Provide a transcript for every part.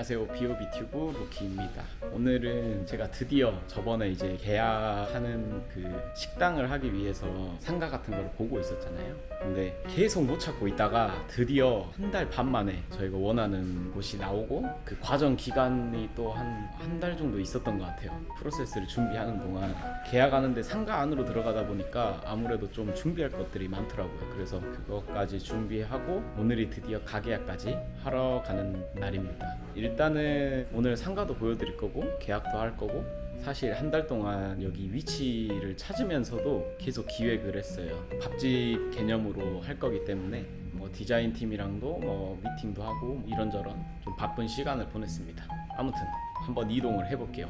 안녕하세요. 비오비튜브 루키입니다. 오늘은 제가 드디어 저번에 이제 계약하는 그 식당을 하기 위해서 상가 같은 걸 보고 있었잖아요 근데 계속 못 찾고 있다가 드디어 한 달 반 만에 저희가 원하는 곳이 나오고 그 과정 기간이 또 한 한 달 정도 있었던 것 같아요. 프로세스를 준비하는 동안 계약하는데 상가 안으로 들어가다 보니까 아무래도 좀 준비할 것들이 많더라고요. 그래서 그것까지 준비하고 오늘이 드디어 가계약까지 하러 가는 날입니다. 일단은 오늘 상가도 보여드릴 거고 계약도 할 거고 사실 한 달 동안 여기 위치를 찾으면서도 계속 기획을 했어요 밥집 개념으로 할 거기 때문에 뭐 디자인 팀이랑도 뭐 미팅도 하고 이런저런 좀 바쁜 시간을 보냈습니다 아무튼 한번 이동을 해볼게요?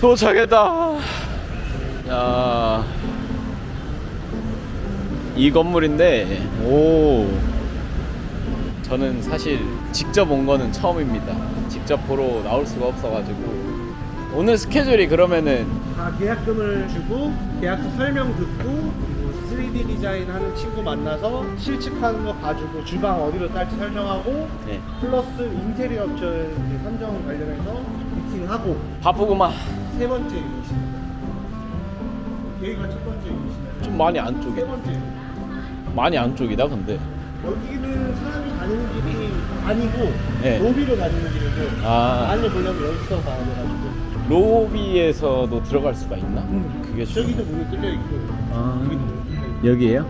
도착했다. 야, 이 건물인데, 오, 저는 사실 직접 온 거는 처음입니다. 직접 보러 나올 수가 없어가지고 오늘 스케줄이 그러면은 다 계약금을 주고 계약서 설명 듣고 그리고 3D 디자인 하는 친구 만나서 실측하는 거 봐주고 주방 어디로 딸지 설명하고 네, 플러스 인테리어 업체 이제 선정 관련해서 미팅하고 바쁘구만. 세 번째 일이십니다. 여기가 첫 번째 일이시나요? 좀 많이 세 안쪽에, 번째 많이 안쪽이다 근데. 여기는 사람이 가는 길이 아니고 네. 로비로 가는 길이고 아, 안을 보려면 여기서 가야 돼가지고 로비에서도 들어갈 수가 있나? 음. 그게 좀- 저기도 문이 뚫려 있고 아, 여기도 문이 뚫려 있고 여기에요?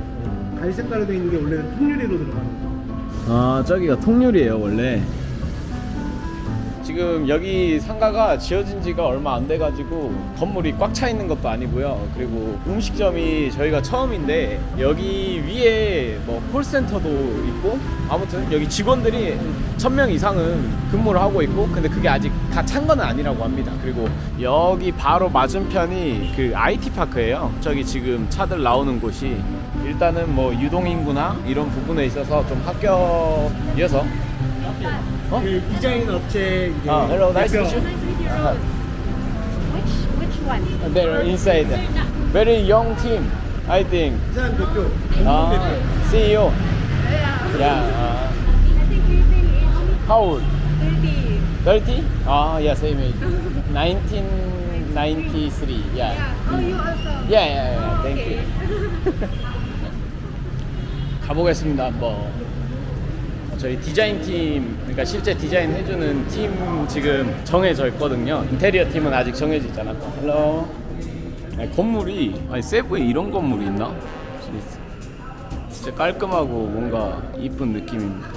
갈색깔로 되어 있는 게 원래는 통유리로 들어가는 거. 아 저기가 통유리예요 원래 지금 여기 상가가 지어진 지가 얼마 안 돼가지고 건물이 꽉 차 있는 것도 아니고요. 그리고 음식점이 저희가 처음인데 여기 위에 뭐 콜센터도 있고 아무튼 여기 직원들이 천 명 이상은 근무를 하고 있고 근데 그게 아직 다 찬 건 아니라고 합니다. 그리고 여기 바로 맞은편이 그 IT 파크예요. 저기 지금 차들 나오는 곳이. 일단은 뭐 유동인구나 이런 부분에 있어서 좀 합격이어서 어? 그 디자인 업체 이제 아, hello, nice to meet you. Nice with you. Which which one? They're inside. Very young team, I think. 이 사람 대표, 공동 아, 대표. CEO. Yeah. Yeah. uh, I think he's in age how old? 30. 30? Ah, yeah, same age. 1993. Yeah. Yeah. Oh, you also. Yeah, yeah, yeah. Oh, Thank okay. you. 가보겠습니다 한번 저희 디자인 팀 그러니까 실제 디자인 해주는 팀 지금 정해져 있거든요 인테리어 팀은 아직 정해지지 않았고 헬로 아니, 건물이 아니 세부에 이런 건물이 있나? 진짜- 깔끔하고 뭔가 이쁜 느낌입니다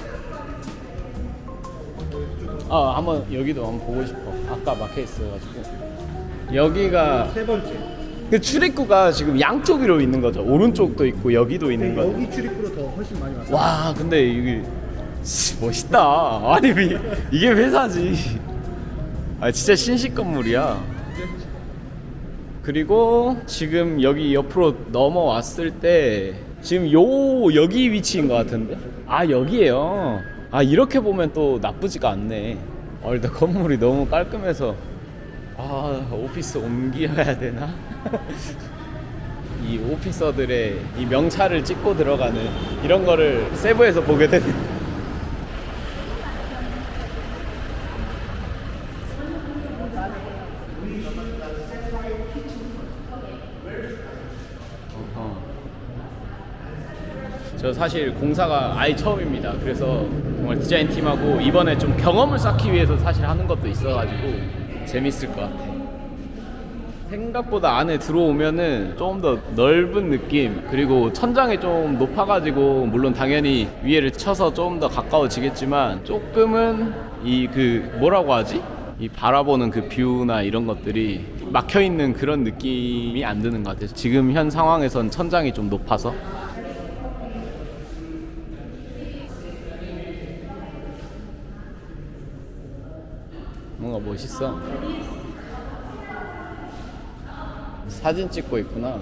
아 한번 여기도 한번 보고 싶어 아까 막혀 있어가지고 여기가 세 번째. 그 출입구가 지금 양쪽으로 있는 거죠. 오른쪽도 있고 여기도 있는 근데 거죠. 여기 출입구로 더 훨씬 많이 왔어. 와, 근데 이게 씨, 멋있다. 아니 이- 이게 회사지. 아 진짜 신식 건물이야. 그리고 지금 여기 옆으로 넘어왔을 때 지금 요 여기 위치인 것 같은데. 아 여기에요. 아 이렇게 보면 또 나쁘지가 않네. 어, 일단 건물이 너무 깔끔해서 아 오피스 옮겨야 되나? 이 오피서들의 이 명찰을 찍고 들어가는 이런 거를 세부에서 보게 되는. 어허. 저 사실 공사가 아예 처음입니다. 그래서 정말 디자인 팀하고 이번에 좀 경험을 쌓기 위해서 사실 하는 것도 있어가지고 재밌을 것 같아. 생각보다 안에 들어오면은 조금 더 넓은 느낌 그리고 천장이 좀 높아가지고 물론 당연히 위에를 쳐서 조금 더 가까워지겠지만 조금은 이 그 뭐라고 하지? 이 바라보는 그 뷰나 이런 것들이 막혀 있는 그런 느낌이 안 드는 것 같아요. 지금 현 상황에선 천장이 좀 높아서 뭔가 멋있어. 사진 찍고 있구나.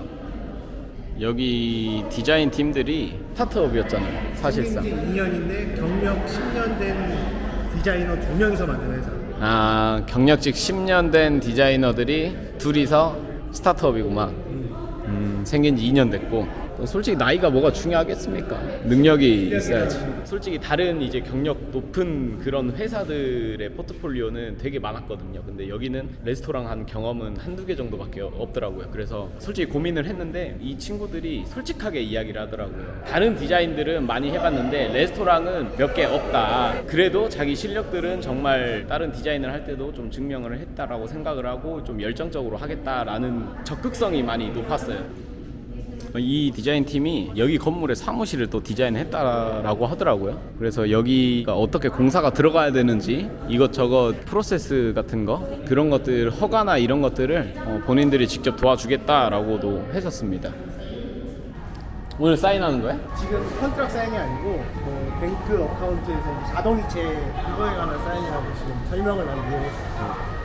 여기 디자인 팀들이 스타트업이었잖아요. 사실상. 생긴 지 2년인데 경력 10년 된 디자이너 두 명이서 만든 회사. 아 경력직 10년 된 디자이너들이 둘이서 스타트업이구만. 음, 생긴 지 2년 됐고 솔직히 나이가 뭐가 중요하겠습니까? 능력이 있어야지. 솔직히 다른 이제 경력 높은 그런 회사들의 포트폴리오는 되게 많았거든요. 근데 여기는 레스토랑 한 경험은 한두 개 정도밖에 없더라고요. 그래서 솔직히 고민을 했는데 이 친구들이 솔직하게 이야기를 하더라고요. 다른 디자인들은 많이 해봤는데 레스토랑은 몇 개 없다. 그래도 자기 실력들은 정말 다른 디자인을 할 때도 좀 증명을 했다라고 생각을 하고 좀 열정적으로 하겠다라는 적극성이 많이 높았어요. 이 디자인 팀이 여기 건물에 사무실을 또 디자인했다라고 하더라고요. 그래서 여기가 어떻게 공사가 들어가야 되는지 이것저것 프로세스 같은 거 그런 것들 허가나 이런 것들을 어, 본인들이 직접 도와주겠다라고도 했었습니다. 오늘 사인하는 거야? 지금 컨트랙 사인이 아니고 뭐 뱅크 어카운트에서 자동이체 그거에 관한 사인이라고 지금 설명을 나누고 있어요.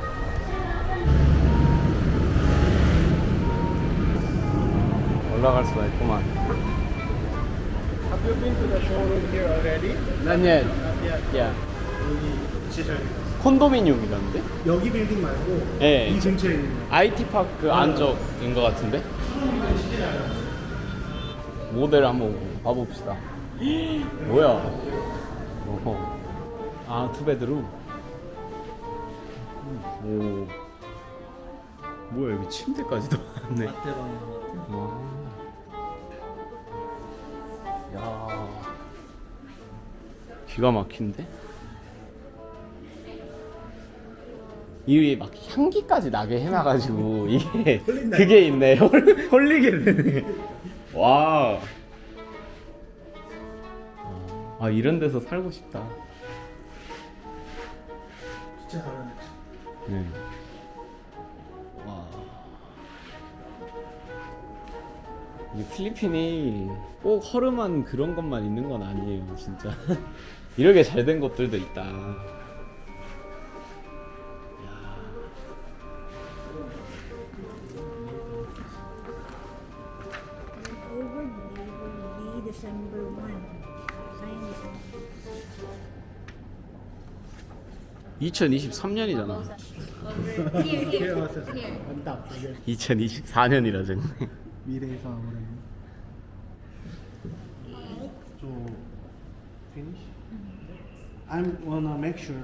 올라갈 수가 있구만. Have you been to the showroom here already? 난 예, Yeah. 야 여기 지절 콘도미늄이라는데? 여기 빌딩 말고 예. 이 근처에 있는 거. IT 파크 안쪽인 것 같은데? 모델 한번 봐봅시다. 뭐야? 어허. 아 투베드룸. 오. 뭐야 여기 침대까지도 왔네. 와. 야. 기가 막힌데? 이게 막 향기까지 나게 해놔가지고 이게 그게 있네 홀, 홀리게 되네 와. 아 이런 데서 살고 싶다. 진짜 잘하네. 네. 이 필리핀이 꼭 허름한 그런 것만 있는 건 아니에요, 진짜. 이렇게 잘된 곳들도 있다. Over will be December 1. Sign December. 2023년이잖아. Here, here. Here was a- Here. 안 딱. 이게 2024년이라 적네. 미래에서 오는. So finish. I wanna make sure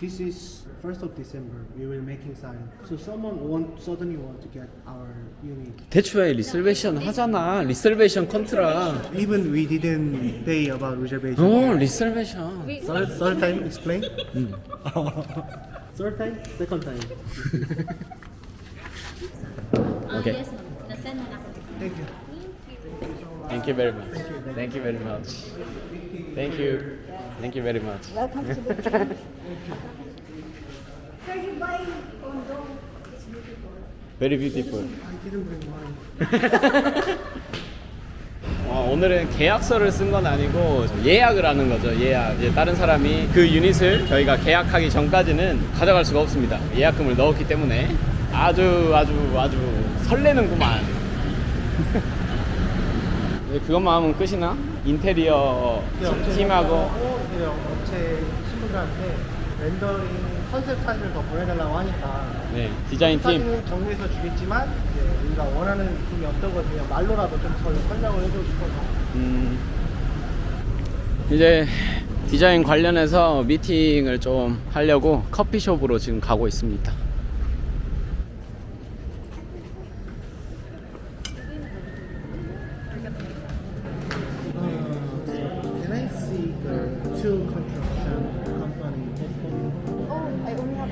this is first of December. We will making sign. So someone want suddenly want to get our unit. 대추에 리servation 하잖아. 리servation 컨트라. Even we didn't pay about reservation. 어, 리servation. Third, third time explain. third time, second time. Okay. Yes, ma'am. Thank you. Thank you very much. Thank you very much. Thank you. Thank you very much. Welcome to the church. Sir, you buy condo. It's beautiful. Very beautiful. I didn't bring money. 어, 오늘은 계약서를 쓴 건 아니고 예약을 하는 거죠. 예약. 이제 다른 사람이 그 유닛을 저희가 계약하기 전까지는 가져갈 수가 없습니다. 예약금을 넣었기 때문에 아주 아주 아주 설레는구만. 네, 그것만 하면 끝이나? 인테리어 팀하고 그 업체 친구들한테 렌더링 컨셉 사진을 더 보내달라고 하니까 네, 디자인 팀. 사진은 정리해서 주겠지만 이제 우리가 원하는 느낌이 어떤 건지 그냥 말로라도 좀 설- 설명을 해주고 싶어서 음, 이제 디자인 관련해서 미팅을 좀 하려고 커피숍으로 지금 가고 있습니다.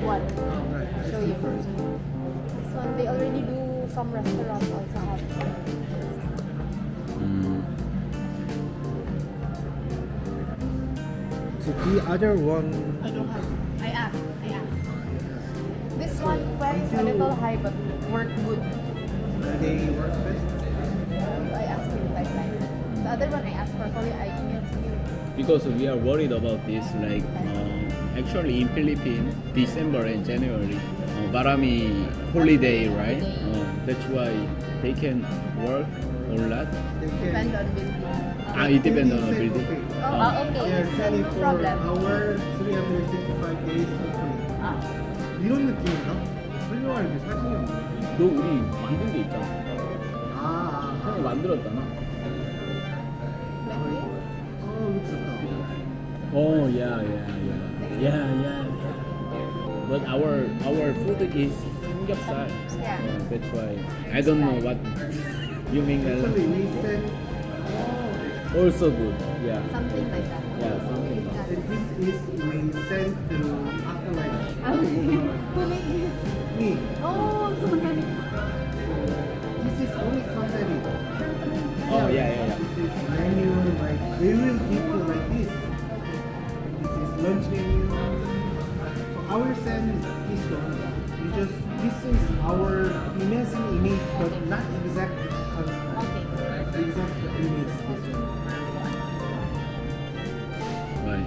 One. Right, I Show you. first. This one, they already do some restaurants also have. 음, So the other one I don't have. I asked. I asked. This one price a little high, but work good. they work best. I asked him like that. The other one I asked for, sorry, I emailed to you. because we are worried about this like uh, actually in Philippines December and January uh, Barami holiday right uh, that's why they can work or not They Depend on building. ah it depends on the building Oh, ah, okay. They're selling No for problem. our 365 days locally. 아. 이런 느낌인가? 훌륭하게 사진이 없네. 너 우리 만든 게 있잖아. 아, 아, 형이 만들었잖아. 어, 이거 좋다. Oh yeah, yeah, yeah, Yeah, yeah, yeah. But our our food is samgyeopsal. Yeah. That's why I don't know what you mean. Actually, we said oh. Also good. Yeah. Something like that. Yeah, something like that. that this is we sent to afterlife. Oh, who made this? Me. Oh, so many. This is only company. Oh yeah, yeah, yeah. This is menu like we will keep this one. We just this is our imagine image, but not exact. Okay. Exact image. Why?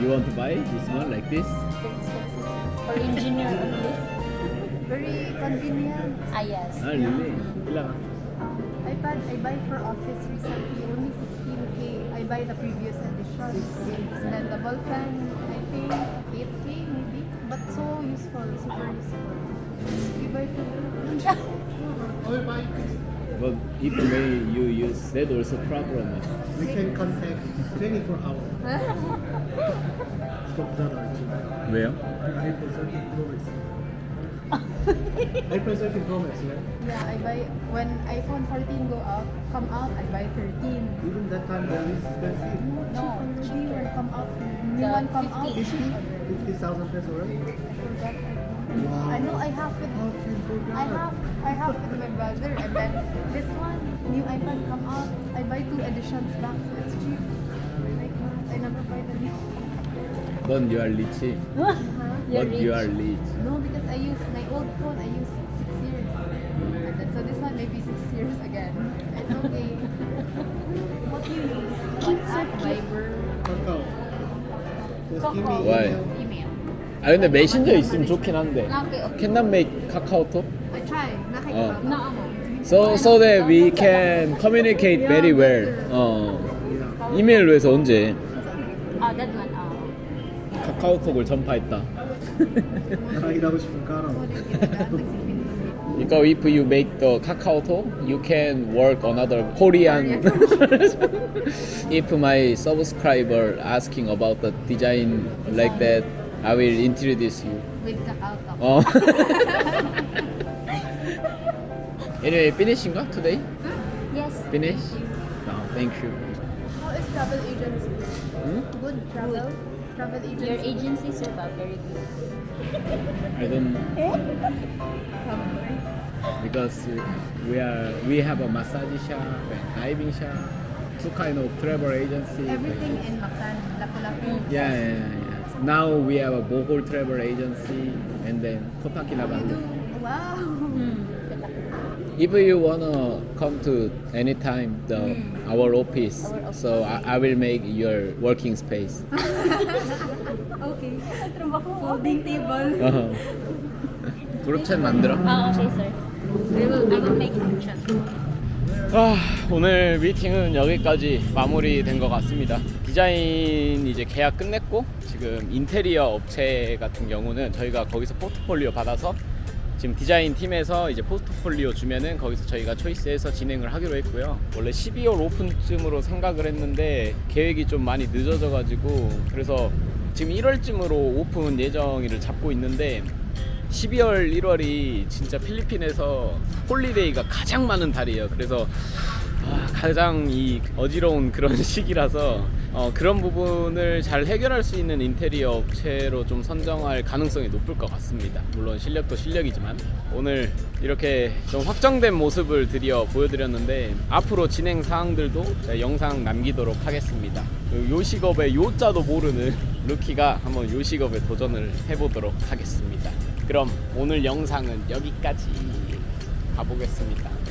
You want to buy this one like this? Very expensive. For engineer only. Very convenient. Ah, yes. Ah, really? Ilan? iPad I buy for office recently, only 16k. I buy the previous edition. And then the ball pen, I think 8k maybe. But so useful, super useful. You buy for oh, I will buy. But if may you use that also problem. We can contact 24 hours. Stop that actually. 왜요? iPhone 13 Pro Max. iPhone 13 Pro Max, yeah? Yeah, I buy when iPhone 14 go out, come out, I buy 13. Even that time that is expensive. No, cheap when come out. New one come out. 50? 50,000 pesos, right? I forgot. Wow. I know I have it. How can? I have I have with my brother and then this one new iPad come out. I buy two editions back, so it's cheap. Like I never buy the new. But you are rich. Huh? But you are rich. No, because I use my old phone. I use six years, and then so this one maybe six years again. It's okay. what do you use? WhatsApp, Viber, Kakao. Just give me Why? email. email. 아 근데 메신저 있으면 좋긴 한데. Okay, okay. Can not make 카카오톡? I try. Nakita Oh. ko. Na So so that we can communicate very well. 어. 이메일로 해서 언제 Ah, that one. Ah. 카카오톡을 전파했다. 일하고 싶은 까라. 그러니까 if you make the 카카오톡, you can work another Korean. if my subscriber asking about the design like that, I will introduce you. With Kakao Talk. 어. anyway, finish인가 today? Yes. Finish? No, thank you. How is travel agency? Hmm? Good travel. Travel agency. Your agency serve out very good. I don't know. Eh? because we are we have a massage shop and diving shop, two kind of travel agency. Everything in Mactan, Lapu-Lapu. Yeah, yeah, yeah, yeah. Now we have a Bohol travel agency and then You Kota do. Wow. Hmm. If you wanna come to anytime the our office, Our so I, I will make your working space. Okay. Folding table. 어. 그룹 챗 만들어. Ah, okay, sir. We will, I will make it chat. 아, 오늘 미팅은 여기까지 마무리된 것 같습니다. 디자인 이제 계약 끝냈고 지금 인테리어 업체 같은 경우는 저희가 거기서 포트폴리오 받아서 지금 디자인 팀에서 이제 포트폴리오 주면은 거기서 저희가 초이스해서 진행을 하기로 했고요. 원래 12월 오픈쯤으로 생각을 했는데 계획이 좀 많이 늦어져 가지고 그래서 지금 1월쯤으로 오픈 예정일을 잡고 있는데 12월 1월이 진짜 필리핀에서 홀리데이가 가장 많은 달이에요. 그래서 아, 가장 이 어지러운 그런 시기라서 어, 그런 부분을 잘 해결할 수 있는 인테리어 업체로 좀 선정할 가능성이 높을 것 같습니다. 물론 실력도 실력이지만 오늘 이렇게 좀 확정된 모습을 드디어 보여드렸는데 앞으로 진행 사항들도 제가 영상 남기도록 하겠습니다. 그 요식업의 요자도 모르는 루키가 한번 요식업에 도전을 해보도록 하겠습니다. 그럼 오늘 영상은 여기까지 가보겠습니다.